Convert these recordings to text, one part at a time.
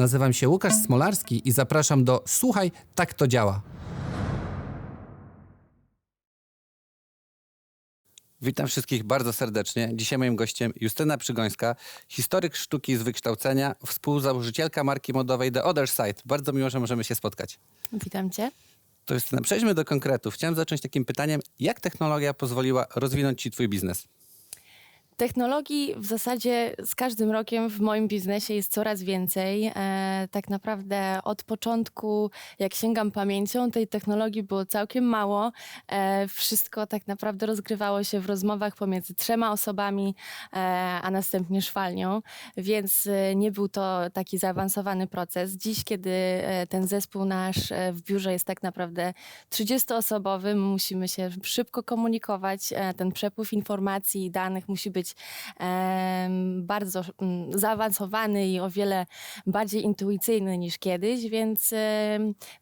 Nazywam się Łukasz Smolarski i zapraszam do Słuchaj, tak to działa. Witam wszystkich bardzo serdecznie. Dzisiaj moim gościem Justyna Przygońska, historyk sztuki z wykształcenia, współzałożycielka marki modowej The Other Side. Bardzo miło, że możemy się spotkać. Witam Cię. To Justyna, przejdźmy do konkretów. Chciałem zacząć takim pytaniem, jak technologia pozwoliła rozwinąć Ci Twój biznes? Technologii w zasadzie z każdym rokiem w moim biznesie jest coraz więcej. E, tak naprawdę od początku, jak sięgam pamięcią, tej technologii było całkiem mało. E, wszystko tak naprawdę rozgrywało się w rozmowach pomiędzy trzema osobami, e, a następnie szwalnią, więc nie był to taki zaawansowany proces. Dziś, kiedy ten zespół nasz w biurze jest tak naprawdę 30-osobowy, musimy się szybko komunikować. Ten przepływ informacji i danych musi być bardzo mm, zaawansowany i o wiele bardziej intuicyjny niż kiedyś, więc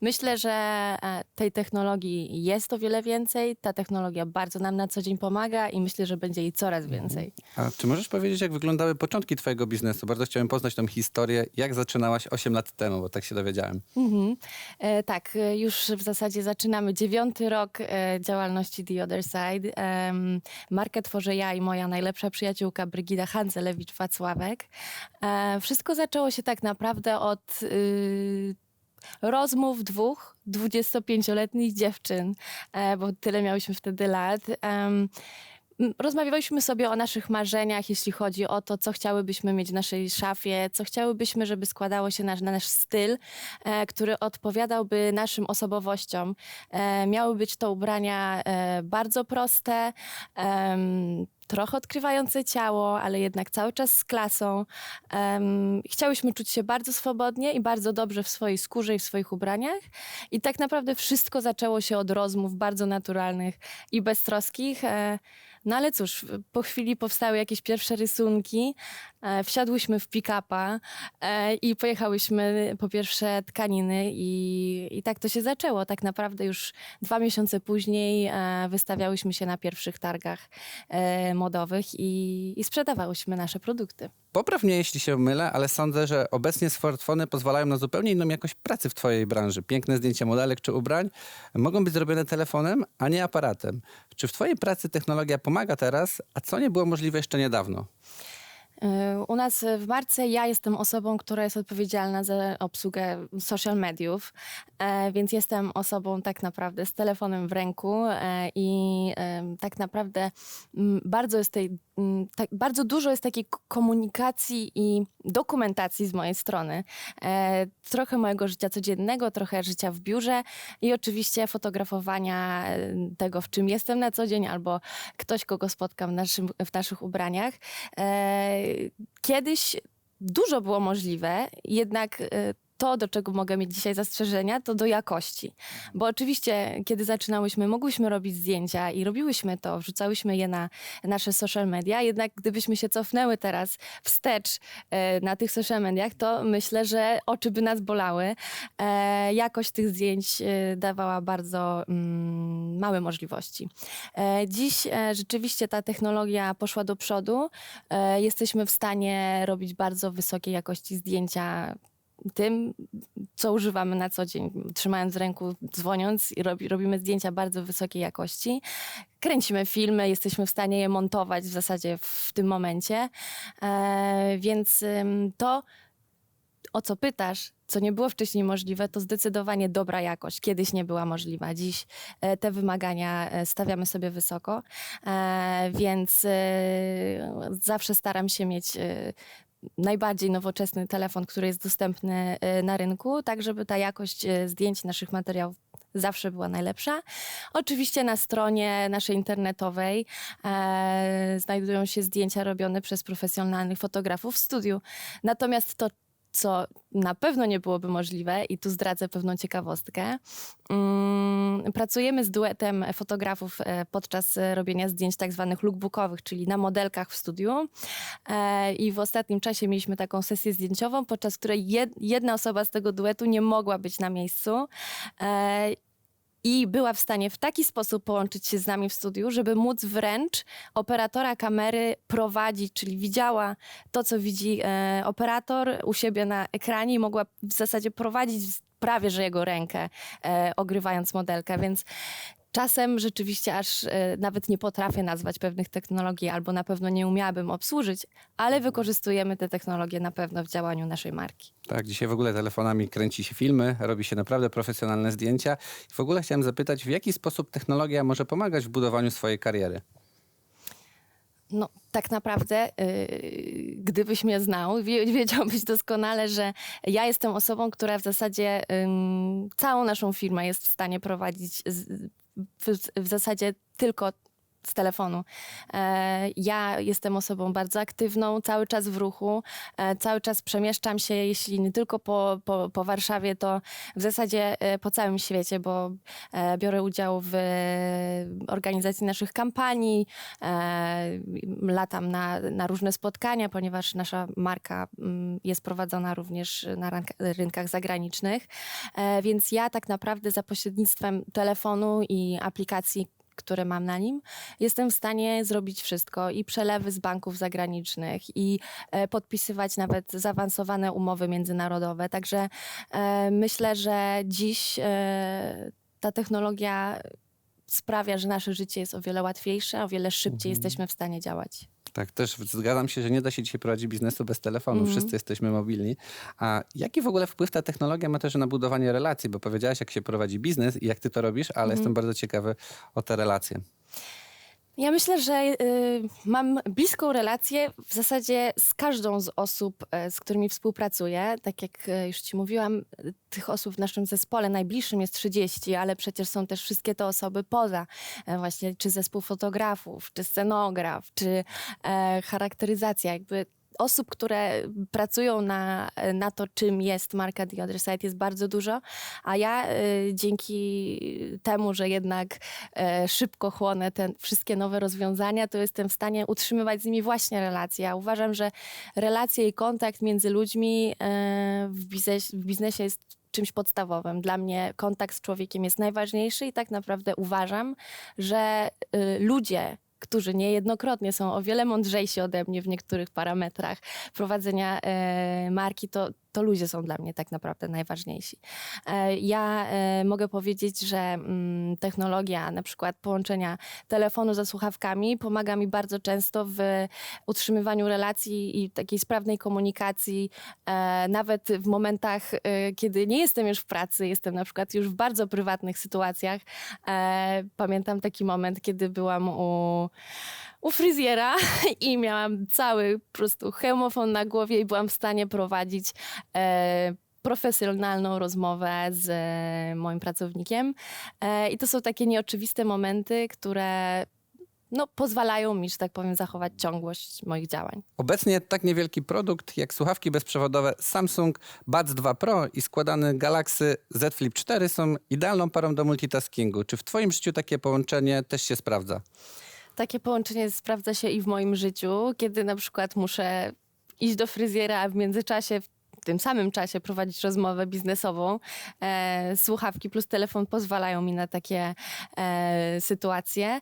myślę, że e, tej technologii jest o wiele więcej. Ta technologia bardzo nam na co dzień pomaga i myślę, że będzie jej coraz więcej. A czy możesz powiedzieć, jak wyglądały początki Twojego biznesu? Bardzo chciałem poznać tą historię, jak zaczynałaś 8 lat temu, bo tak się dowiedziałem. Mhm. E, tak, e, już w zasadzie zaczynamy dziewiąty rok e, działalności The Other Side. Em, markę tworzę ja i moja najlepsza przyjaciółka Brygida Hanzelewicz-Wacławek. E, wszystko zaczęło się tak naprawdę od y, rozmów dwóch 25-letnich dziewczyn, e, bo tyle miałyśmy wtedy lat. Rozmawialiśmy sobie o naszych marzeniach, jeśli chodzi o to, co chciałybyśmy mieć w naszej szafie, co chciałybyśmy, żeby składało się na, na nasz styl, e, który odpowiadałby naszym osobowościom. E, miały być to ubrania e, bardzo proste, trochę odkrywające ciało, ale jednak cały czas z klasą. Chciałyśmy czuć się bardzo swobodnie i bardzo dobrze w swojej skórze i w swoich ubraniach. I tak naprawdę wszystko zaczęło się od rozmów bardzo naturalnych i beztroskich. E, no ale cóż, po chwili powstały jakieś pierwsze rysunki, wsiadłyśmy w pick-upa e, i pojechałyśmy po pierwsze tkaniny i, i tak to się zaczęło. Tak naprawdę już dwa miesiące później e, wystawiałyśmy się na pierwszych targach e, modowych i, i sprzedawałyśmy nasze produkty. Popraw mnie, jeśli się mylę, ale sądzę, że obecnie smartfony pozwalają na zupełnie inną jakość pracy w Twojej branży. Piękne zdjęcia modelek czy ubrań mogą być zrobione telefonem, a nie aparatem. Czy w Twojej pracy technologia pomaga teraz, a co nie było możliwe jeszcze niedawno? U nas w marce ja jestem osobą, która jest odpowiedzialna za obsługę social mediów, e, więc jestem osobą tak naprawdę z telefonem w ręku e, i em, tak naprawdę bardzo jest tej, tak, bardzo dużo jest takiej komunikacji i dokumentacji z mojej strony. E, Trochę mojego życia codziennego, trochę życia w biurze i oczywiście fotografowania e, tego, w czym jestem na co dzień, albo ktoś, kogo spotkam w, naszym, w naszych ubraniach. E, Kiedyś dużo było możliwe, jednak e, to, do czego mogę mieć dzisiaj zastrzeżenia, to do jakości. Bo oczywiście, kiedy zaczynałyśmy, mogłyśmy robić zdjęcia i robiłyśmy to, wrzucałyśmy je na nasze social media, jednak gdybyśmy się cofnęły teraz wstecz e, na tych social mediach, to myślę, że oczy by nas bolały. E, jakość tych zdjęć e, dawała bardzo mm, małe możliwości. Dziś rzeczywiście ta technologia poszła do przodu. Jesteśmy w stanie robić bardzo wysokiej jakości zdjęcia tym, co używamy na co dzień, trzymając w ręku, dzwoniąc i robi, robimy zdjęcia bardzo wysokiej jakości. Kręcimy filmy, jesteśmy w stanie je montować w zasadzie w tym momencie. E, więc to, o co pytasz, co nie było wcześniej możliwe, to zdecydowanie dobra jakość. Kiedyś nie była możliwa. Dziś e, te wymagania e, stawiamy sobie wysoko, e, więc zawsze staram się mieć najbardziej nowoczesny telefon, który jest dostępny e, na rynku, tak żeby ta jakość e, zdjęć naszych materiałów zawsze była najlepsza. Oczywiście na stronie naszej internetowej e, znajdują się zdjęcia robione przez profesjonalnych fotografów w studiu. Natomiast to, co na pewno nie byłoby możliwe, i tu zdradzę pewną ciekawostkę. Mm, pracujemy z duetem fotografów e, podczas e, robienia zdjęć tak zwanych lookbookowych, czyli na modelkach w studiu. E, I w ostatnim czasie mieliśmy taką sesję zdjęciową, podczas której jed, jedna osoba z tego duetu nie mogła być na miejscu. I była w stanie w taki sposób połączyć się z nami w studiu, żeby móc wręcz operatora kamery prowadzić, czyli widziała to, co widzi e, operator u siebie na ekranie i mogła w zasadzie prowadzić prawie że jego rękę, e, ogrywając modelkę, więc Czasem rzeczywiście aż e, nawet nie potrafię nazwać pewnych technologii, albo na pewno nie umiałabym obsłużyć, ale wykorzystujemy te technologie na pewno w działaniu naszej marki. Tak, dzisiaj w ogóle telefonami kręci się filmy, robi się naprawdę profesjonalne zdjęcia. W ogóle chciałem zapytać, w jaki sposób technologia może pomagać w budowaniu swojej kariery? No, tak naprawdę, yy, gdybyś mnie znał, wie, wiedziałbyś doskonale, że ja jestem osobą, która w zasadzie całą naszą firmę jest w stanie prowadzić z, w, w zasadzie tylko z telefonu. E, ja jestem osobą bardzo aktywną, cały czas w ruchu, e, cały czas przemieszczam się, jeśli nie tylko po, po, po Warszawie, to w zasadzie e, po całym świecie, bo biorę udział w organizacji naszych kampanii, latam na, na różne spotkania, ponieważ nasza marka mm, jest prowadzona również na rynkach zagranicznych, więc ja tak naprawdę za pośrednictwem telefonu i aplikacji, które mam na nim, jestem w stanie zrobić wszystko i przelewy z banków zagranicznych i e, podpisywać nawet zaawansowane umowy międzynarodowe. Także e, myślę, że dziś e, ta technologia sprawia, że nasze życie jest o wiele łatwiejsze, o wiele szybciej jesteśmy w stanie działać. Tak, też zgadzam się, że nie da się dzisiaj prowadzić biznesu bez telefonu. Mhm. Wszyscy jesteśmy mobilni. A jaki w ogóle wpływ ta technologia ma też na budowanie relacji? Bo powiedziałaś, jak się prowadzi biznes i jak ty to robisz, ale jestem bardzo ciekawy o te relacje. Ja myślę, że y, mam bliską relację w zasadzie z każdą z osób, e, z którymi współpracuję. Tak jak e, już Ci mówiłam, tych osób w naszym zespole najbliższym jest 30, ale przecież są też wszystkie te osoby poza, e, właśnie czy zespół fotografów, czy scenograf, czy charakteryzacja, jakby osób, które pracują na, na to, czym jest marka The Other Side jest bardzo dużo, a ja y, dzięki temu, że jednak e, szybko chłonę te wszystkie nowe rozwiązania, to jestem w stanie utrzymywać z nimi właśnie relacje. Ja uważam, że relacje i kontakt między ludźmi e, w, biznes, w biznesie jest czymś podstawowym. Dla mnie kontakt z człowiekiem jest najważniejszy i tak naprawdę uważam, że ludzie, którzy niejednokrotnie są o wiele mądrzejsi ode mnie w niektórych parametrach. Prowadzenia e, marki, to, to ludzie są dla mnie tak naprawdę najważniejsi. E, ja e, mogę powiedzieć, że mm, technologia, na przykład połączenia telefonu ze słuchawkami, pomaga mi bardzo często w utrzymywaniu relacji i takiej sprawnej komunikacji, e, nawet w momentach, kiedy nie jestem już w pracy, jestem na przykład już w bardzo prywatnych sytuacjach. Pamiętam taki moment, kiedy byłam u u fryzjera i miałam cały po prostu hełmofon na głowie i byłam w stanie prowadzić e, profesjonalną rozmowę z e, moim pracownikiem. E, I to są takie nieoczywiste momenty, które no, pozwalają mi, że tak powiem, zachować ciągłość moich działań. Obecnie tak niewielki produkt jak słuchawki bezprzewodowe Samsung Buds 2 Pro i składany Galaxy Z Flip 4 są idealną parą do multitaskingu. Czy w twoim życiu takie połączenie też się sprawdza? Takie połączenie sprawdza się i w moim życiu, kiedy na przykład muszę iść do fryzjera, a w międzyczasie, w tym samym czasie prowadzić rozmowę biznesową. E, słuchawki plus telefon pozwalają mi na takie e, sytuacje. E,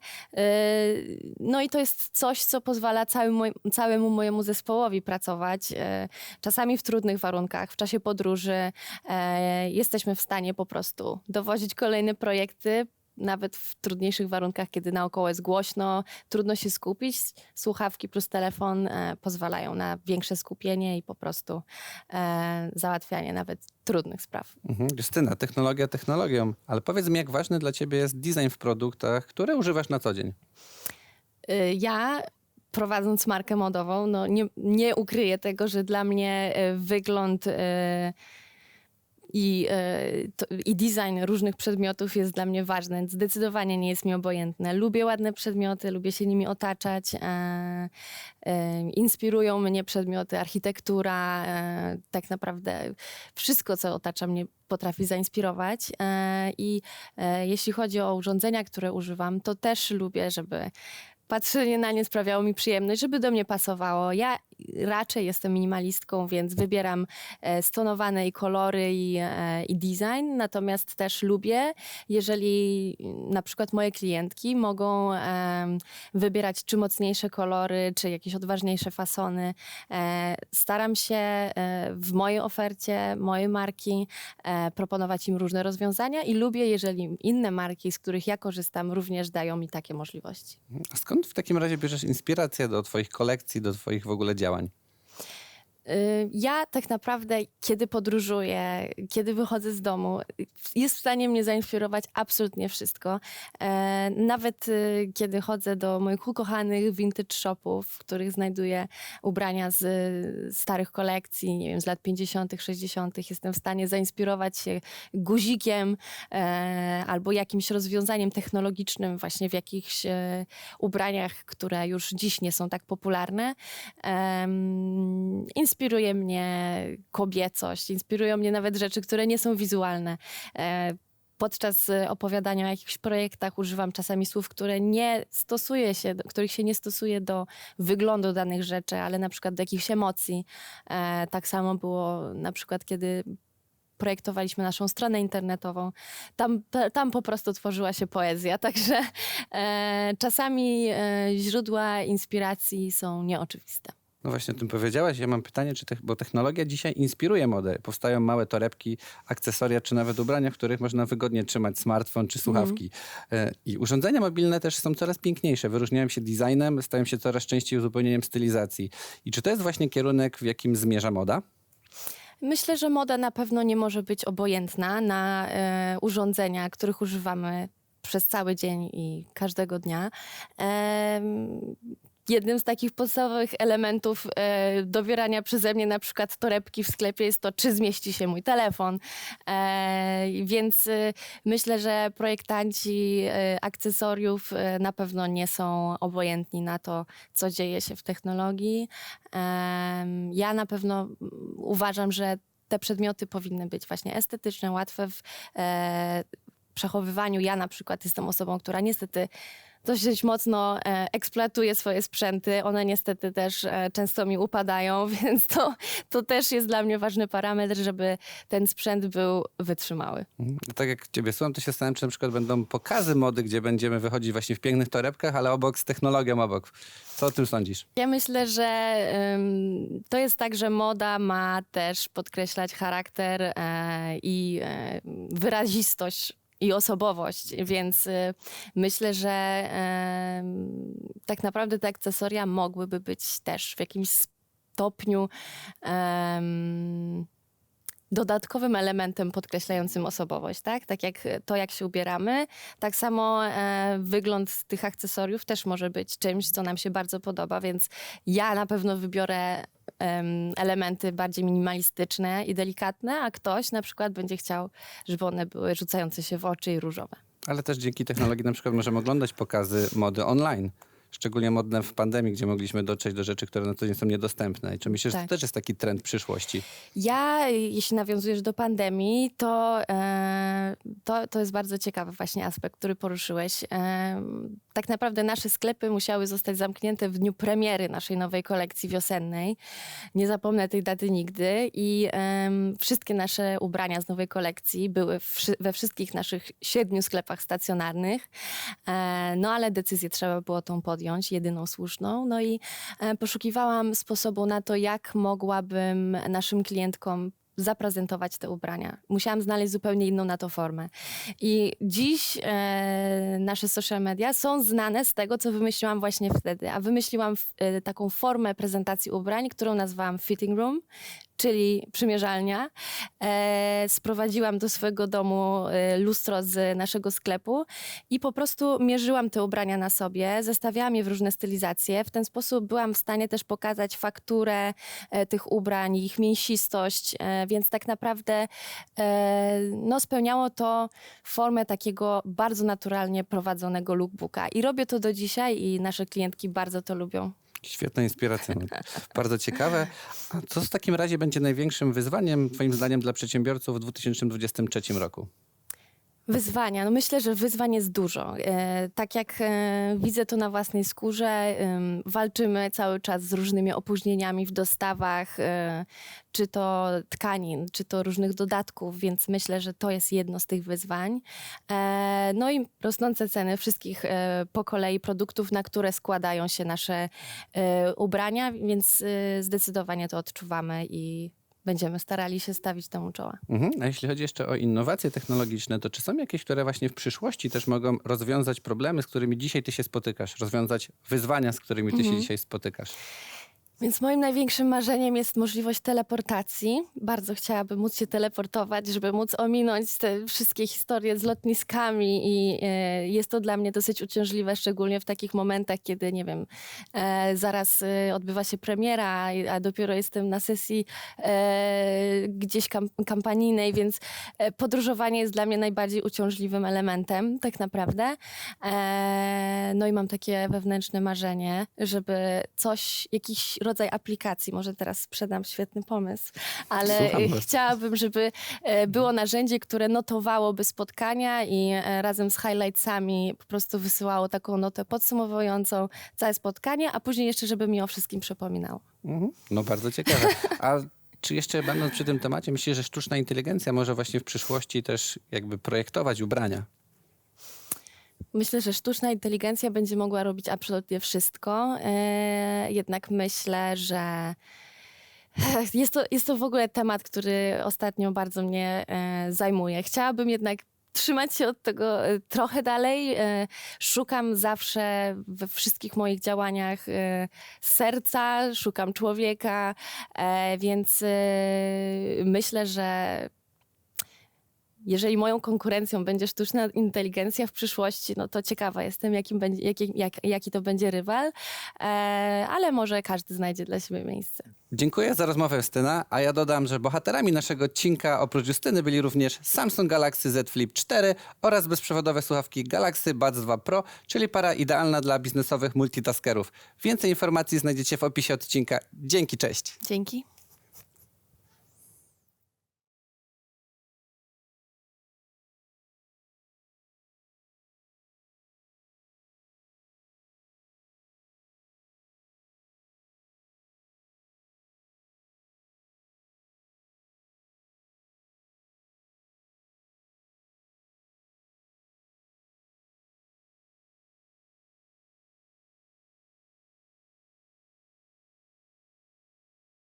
no i to jest coś, co pozwala całym moj, całemu mojemu zespołowi pracować. E, czasami w trudnych warunkach, w czasie podróży e, jesteśmy w stanie po prostu dowozić kolejne projekty, nawet w trudniejszych warunkach, kiedy naokoło jest głośno, trudno się skupić. Słuchawki plus telefon e, pozwalają na większe skupienie i po prostu e, załatwianie nawet trudnych spraw. Mhm. Justyna, technologia technologią, ale powiedz mi, jak ważny dla ciebie jest design w produktach, które używasz na co dzień? Y, Ja prowadząc markę modową, no nie, nie ukryję tego, że dla mnie e, wygląd i, e, to, i design różnych przedmiotów jest dla mnie ważny. Zdecydowanie nie jest mi obojętne. Lubię ładne przedmioty, lubię się nimi otaczać. E, e, inspirują mnie przedmioty, architektura, tak naprawdę wszystko, co otacza mnie, potrafi zainspirować. I jeśli chodzi o urządzenia, które używam, to też lubię, żeby patrzenie na nie sprawiało mi przyjemność, żeby do mnie pasowało. Ja raczej jestem minimalistką, więc wybieram e, stonowane i kolory i, e, i design, natomiast też lubię, jeżeli mm, na przykład moje klientki mogą wybierać czy mocniejsze kolory, czy jakieś odważniejsze fasony. E, Staram się w mojej ofercie, mojej marki proponować im różne rozwiązania i lubię, jeżeli inne marki, z których ja korzystam, również dają mi takie możliwości. A skąd w takim razie bierzesz inspirację do twoich kolekcji, do twoich w ogóle działań? Y, Ja tak naprawdę, kiedy podróżuję, kiedy wychodzę z domu, jest w stanie mnie zainspirować absolutnie wszystko. E, Nawet y, kiedy chodzę do moich ukochanych vintage shopów, w których znajduję ubrania z y, starych kolekcji, nie wiem, z lat 50., 60., jestem w stanie zainspirować się guzikiem e, albo jakimś rozwiązaniem technologicznym, właśnie w jakichś e, ubraniach, które już dziś nie są tak popularne. Em, inspiruje mnie kobiecość, inspirują mnie nawet rzeczy, które nie są wizualne. E, Podczas e, opowiadania o jakichś projektach używam czasami słów, które nie stosuje się, których się nie stosuje do wyglądu danych rzeczy, ale na przykład do jakichś emocji. E, Tak samo było na przykład, kiedy projektowaliśmy naszą stronę internetową. Tam, ta- tam po prostu tworzyła się poezja, także czasami źródła inspiracji są nieoczywiste. No właśnie o tym powiedziałaś. Ja mam pytanie, czy te, bo technologia dzisiaj inspiruje modę. Powstają małe torebki, akcesoria, czy nawet ubrania, w których można wygodnie trzymać smartfon czy słuchawki. E, I urządzenia mobilne też są coraz piękniejsze. Wyróżniają się designem, stają się coraz częściej uzupełnieniem stylizacji. I czy to jest właśnie kierunek, w jakim zmierza moda? Myślę, że moda na pewno nie może być obojętna na e, urządzenia, których używamy przez cały dzień i każdego dnia. Jednym z takich podstawowych elementów e, dobierania przeze mnie na przykład torebki w sklepie jest to, czy zmieści się mój telefon. E, więc e, myślę, że projektanci e, akcesoriów e, na pewno nie są obojętni na to, co dzieje się w technologii. Em, Ja na pewno uważam, że te przedmioty powinny być właśnie estetyczne, łatwe w e, przechowywaniu. Ja na przykład jestem osobą, która niestety dosyć mocno e, eksploatuje swoje sprzęty. One niestety też e, często mi upadają, więc to, to też jest dla mnie ważny parametr, żeby ten sprzęt był wytrzymały. Mhm. Tak jak ciebie słucham, to się zastanawiam, czy na przykład będą pokazy mody, gdzie będziemy wychodzić właśnie w pięknych torebkach, ale obok z technologią obok. Co o tym sądzisz? Ja myślę, że ym, to jest tak, że moda ma też podkreślać charakter e, i e, wyrazistość i osobowość, więc y, myślę, że tak naprawdę te akcesoria mogłyby być też w jakimś stopniu dodatkowym elementem podkreślającym osobowość, tak? Tak jak to, jak się ubieramy, tak samo e, wygląd tych akcesoriów też może być czymś, co nam się bardzo podoba, więc ja na pewno wybiorę em, elementy bardziej minimalistyczne i delikatne, a ktoś na przykład będzie chciał, żeby one były rzucające się w oczy i różowe. Ale też dzięki technologii na przykład możemy oglądać pokazy mody online. Szczególnie modne w pandemii, gdzie mogliśmy dotrzeć do rzeczy, które na co dzień są niedostępne. I czy myślisz, że Tak. to też jest taki trend przyszłości? Ja, jeśli nawiązujesz do pandemii, to, e, to, to jest bardzo ciekawy właśnie aspekt, który poruszyłeś. E, tak naprawdę nasze sklepy musiały zostać zamknięte w dniu premiery naszej nowej kolekcji wiosennej. Nie zapomnę tej daty nigdy i em, wszystkie nasze ubrania z nowej kolekcji były wszy- we wszystkich naszych siedmiu sklepach stacjonarnych. E, no ale decyzję trzeba było tą podjąć, jedyną słuszną. No i e, poszukiwałam sposobu na to, jak mogłabym naszym klientkom zaprezentować te ubrania. Musiałam znaleźć zupełnie inną na to formę. I dziś e, nasze social media są znane z tego, co wymyśliłam właśnie wtedy. A wymyśliłam f- e, taką formę prezentacji ubrań, którą nazwałam fitting room, czyli przymierzalnia. E, sprowadziłam do swojego domu e, lustro z naszego sklepu i po prostu mierzyłam te ubrania na sobie, zestawiałam je w różne stylizacje. W ten sposób byłam w stanie też pokazać fakturę e, tych ubrań, ich mięsistość, e, więc tak naprawdę e, no, spełniało to formę takiego bardzo naturalnie prowadzonego lookbooka. I robię to do dzisiaj i nasze klientki bardzo to lubią. Świetna inspiracja. Bardzo ciekawe. A co w takim razie będzie największym wyzwaniem, twoim zdaniem, dla przedsiębiorców w 2023 roku? Wyzwania. No myślę, że wyzwań jest dużo. E, tak jak e, widzę to na własnej skórze, walczymy cały czas z różnymi opóźnieniami w dostawach, e, czy to tkanin, czy to różnych dodatków, więc myślę, że to jest jedno z tych wyzwań. No i rosnące ceny wszystkich po kolei produktów, na które składają się nasze ubrania, więc zdecydowanie to odczuwamy i będziemy starali się stawić temu czoła. Mhm. A jeśli chodzi jeszcze o innowacje technologiczne, to czy są jakieś, które właśnie w przyszłości też mogą rozwiązać problemy, z którymi dzisiaj ty się spotykasz, rozwiązać wyzwania, z którymi ty się dzisiaj spotykasz? Więc moim największym marzeniem jest możliwość teleportacji. Bardzo chciałabym móc się teleportować, żeby móc ominąć te wszystkie historie z lotniskami i e, jest to dla mnie dosyć uciążliwe, szczególnie w takich momentach, kiedy, nie wiem, e, zaraz e, odbywa się premiera, a dopiero jestem na sesji e, gdzieś kam kampanijnej, więc e, podróżowanie jest dla mnie najbardziej uciążliwym elementem, tak naprawdę. E, no i mam takie wewnętrzne marzenie, żeby coś, jakiś rodzaj aplikacji, może teraz sprzedam świetny pomysł, ale chciałabym, żeby e, było narzędzie, które notowałoby spotkania i e, razem z highlightsami po prostu wysyłało taką notę podsumowującą całe spotkanie, a później jeszcze, żeby mi o wszystkim przypominało. Mhm. No bardzo ciekawe. A czy jeszcze będąc przy tym temacie, myślisz, że sztuczna inteligencja może właśnie w przyszłości też jakby projektować ubrania? Myślę, że sztuczna inteligencja będzie mogła robić absolutnie wszystko. E, jednak myślę, że jest to, jest to w ogóle temat, który ostatnio bardzo mnie e, zajmuje. Chciałabym jednak trzymać się od tego e, trochę dalej. Szukam zawsze we wszystkich moich działaniach serca, szukam człowieka, więc myślę, że jeżeli moją konkurencją będzie sztuczna inteligencja w przyszłości, no to ciekawa jestem, jakim będzie, jaki, jak, jaki to będzie rywal, e, ale może każdy znajdzie dla siebie miejsce. Dziękuję za rozmowę, Justyna. A ja dodam, że bohaterami naszego odcinka oprócz Justyny byli również Samsung Galaxy Z Flip 4 oraz bezprzewodowe słuchawki Galaxy Buds 2 Pro, czyli para idealna dla biznesowych multitaskerów. Więcej informacji znajdziecie w opisie odcinka. Dzięki, cześć. Dzięki.